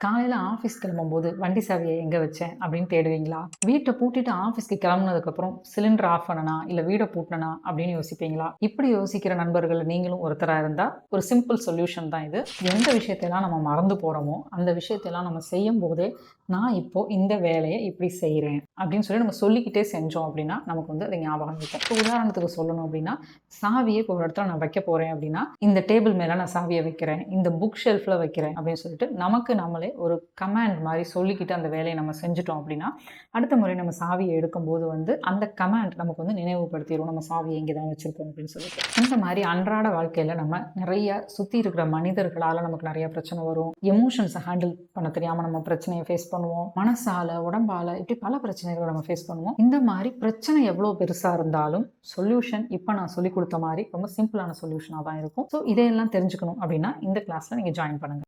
காலையில் ஆஃபீஸ் கிளம்பும்போது வண்டி சாவியை எங்கே வச்சேன்? அப்படின்னு தேடுவீங்களா? வீட்டை பூட்டிட்டு ஆஃபீஸ்க்கு கிளம்புனதுக்கப்புறம் சிலிண்டர் ஆஃப் பண்ணனா? இல்லை வீடை பூட்டினா அப்படின்னு யோசிப்பீங்களா? இப்படி யோசிக்கிற நண்பர்கள் நீங்களும் ஒருத்தராக இருந்தால் ஒரு சிம்பிள் சொல்யூஷன் தான் இது. எந்த விஷயத்தையெல்லாம் நம்ம மறந்து போகிறோமோ அந்த விஷயத்தையெல்லாம் நம்ம செய்யும் போதே நான் இப்போது இந்த வேலையை இப்படி செய்கிறேன் அப்படின்னு சொல்லி நம்ம சொல்லிக்கிட்டே செஞ்சோம் அப்படின்னா நமக்கு வந்து அது ஞாபகம் இருக்கும் இப்போ உதாரணத்துக்கு சொல்லணும் அப்படின்னா சாவியை இப்போ ஒரு இடத்துல நான் வைக்க போகிறேன் அப்படின்னா இந்த டேபிள் மேலே நான் சாவியை வைக்கிறேன் இந்த புக் ஷெல்ஃபில் வைக்கிறேன் அப்படின்னு சொல்லிட்டு நமக்கு நம்மளே ஒரு கமாண்ட் மாதிரி சொல்லிக்கிட்டு அந்த வேலையை நம்ம செஞ்சுட்டோம் அப்படின்னா அடுத்த முறை நம்ம சாவியை எடுக்கும்போது வந்து அந்த கமாண்ட் நமக்கு வந்து நினைவுபடுத்திடும் நம்ம சாவியை இங்கே தான் வச்சுருக்கோம் அப்படின்னு சொல்லிட்டு. இந்த மாதிரி அன்றாட வாழ்க்கையில் நம்ம நிறைய சுற்றி இருக்கிற மனிதர்களால் நமக்கு நிறைய பிரச்சனை வரும். எமோஷன்ஸை ஹேண்டில் பண்ண தெரியாமல் நம்ம பிரச்சனையை ஃபேஸ் பண்ணுவோம். மனசால உடம்பால இப்படி பல பிரச்சனைகளை நம்ம ஃபேஸ் பண்ணுவோம். இந்த மாதிரி பிரச்சனை எவ்வளோ பெருசாக இருந்தாலும் சொல்யூஷன் இப்போ நான் சொல்லி கொடுத்த மாதிரி ரொம்ப சிம்பிளான சொல்யூஷனாக தான் இருக்கும். ஸோ இதையெல்லாம் தெரிஞ்சுக்கணும் அப்படின்னா இந்த கிளாஸில் நீங்கள் ஜாயின் பண்ணுங்கள்